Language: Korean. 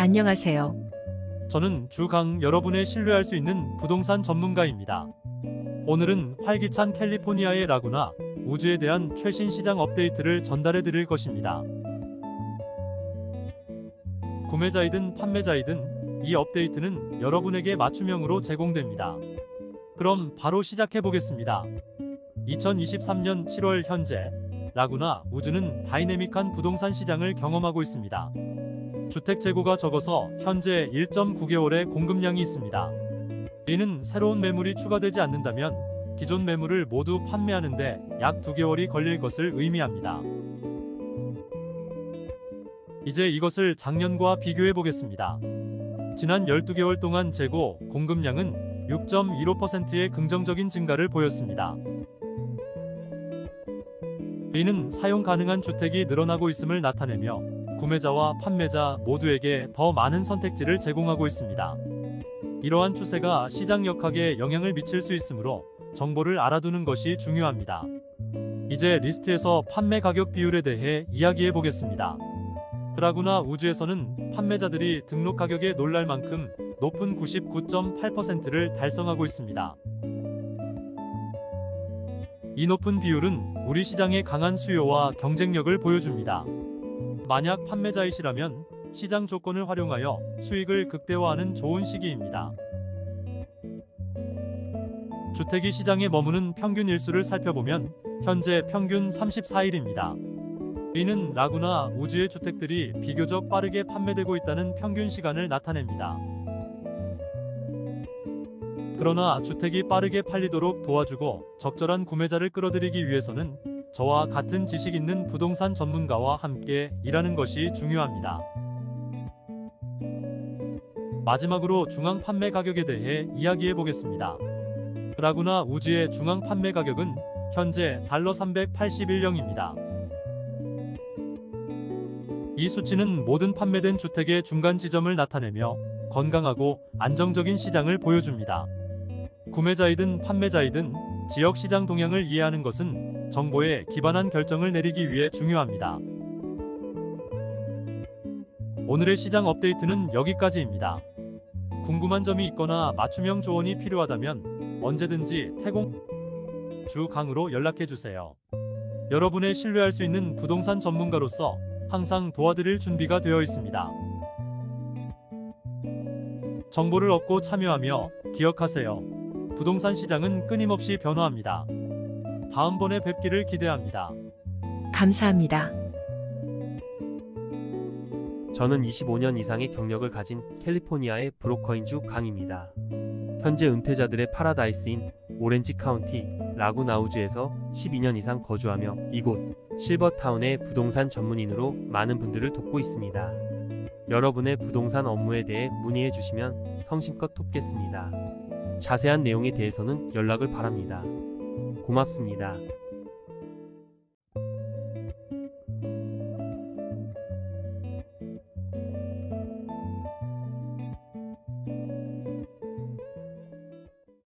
안녕하세요. 저는 주강 여러분의 신뢰할 수 있는 부동산 전문가입니다. 오늘은 활기찬 캘리포니아의 라구나 우주에 대한 최신 시장 업데이트를 전달해 드릴 것입니다. 구매자이든 판매자이든 이 업데이트는 여러분에게 맞춤형으로 제공됩니다. 그럼 바로 시작해 보겠습니다. 2023년 7월 현재 라구나 우주는 다이내믹한 부동산 시장을 경험하고 있습니다. 주택 재고가 적어서 현재 1.9개월의 공급량이 있습니다. 이는 새로운 매물이 추가되지 않는다면 기존 매물을 모두 판매하는데 약 2개월이 걸릴 것을 의미합니다. 이제 이것을 작년과 비교해 보겠습니다. 지난 12개월 동안 재고 공급량은 6.15%의 긍정적인 증가를 보였습니다. 이는 사용 가능한 주택이 늘어나고 있음을 나타내며 구매자와 판매자 모두에게 더 많은 선택지를 제공하고 있습니다. 이러한 추세가 시장 역학에 영향을 미칠 수 있으므로 정보를 알아두는 것이 중요합니다. 이제 리스트에서 판매 가격 비율에 대해 이야기해 보겠습니다. 드라구나 우주에서는 판매자들이 등록 가격에 놀랄 만큼 높은 99.8%를 달성하고 있습니다. 이 높은 비율은 우리 시장의 강한 수요와 경쟁력을 보여줍니다. 만약 판매자이시라면 시장 조건을 활용하여 수익을 극대화하는 좋은 시기입니다. 주택이 시장에 머무는 평균 일수를 살펴보면 현재 평균 34일입니다. 이는 라구나 우주의 주택들이 비교적 빠르게 판매되고 있다는 평균 시간을 나타냅니다. 그러나 주택이 빠르게 팔리도록 도와주고 적절한 구매자를 끌어들이기 위해서는 저와 같은 지식 있는 부동산 전문가와 함께 일하는 것이 중요합니다. 마지막으로 중앙 판매 가격에 대해 이야기해 보겠습니다. 라구나 우주의 중앙 판매 가격은 현재 달러 381영입니다. 이 수치는 모든 판매된 주택의 중간 지점을 나타내며 건강하고 안정적인 시장을 보여줍니다. 구매자이든 판매자이든 지역 시장 동향을 이해하는 것은 정보에 기반한 결정을 내리기 위해 중요합니다. 오늘의 시장 업데이트는 여기까지입니다. 궁금한 점이 있거나 맞춤형 조언이 필요하다면 언제든지 태공 주 강으로 연락해 주세요. 여러분의 신뢰할 수 있는 부동산 전문가로서 항상 도와드릴 준비가 되어 있습니다. 정보를 얻고 참여하며 기억하세요. 부동산 시장은 끊임없이 변화합니다. 다음번에 뵙기를 기대합니다. 감사합니다. 저는 25년 이상의 경력을 가진 캘리포니아의 브로커인 주 강입니다. 현재 은퇴자들의 파라다이스인 오렌지 카운티 라구나우주에서 12년 이상 거주하며 이곳 실버타운의 부동산 전문인으로 많은 분들을 돕고 있습니다. 여러분의 부동산 업무에 대해 문의해 주시면 성심껏 돕겠습니다. 자세한 내용에 대해서는 연락을 바랍니다. 고맙습니다.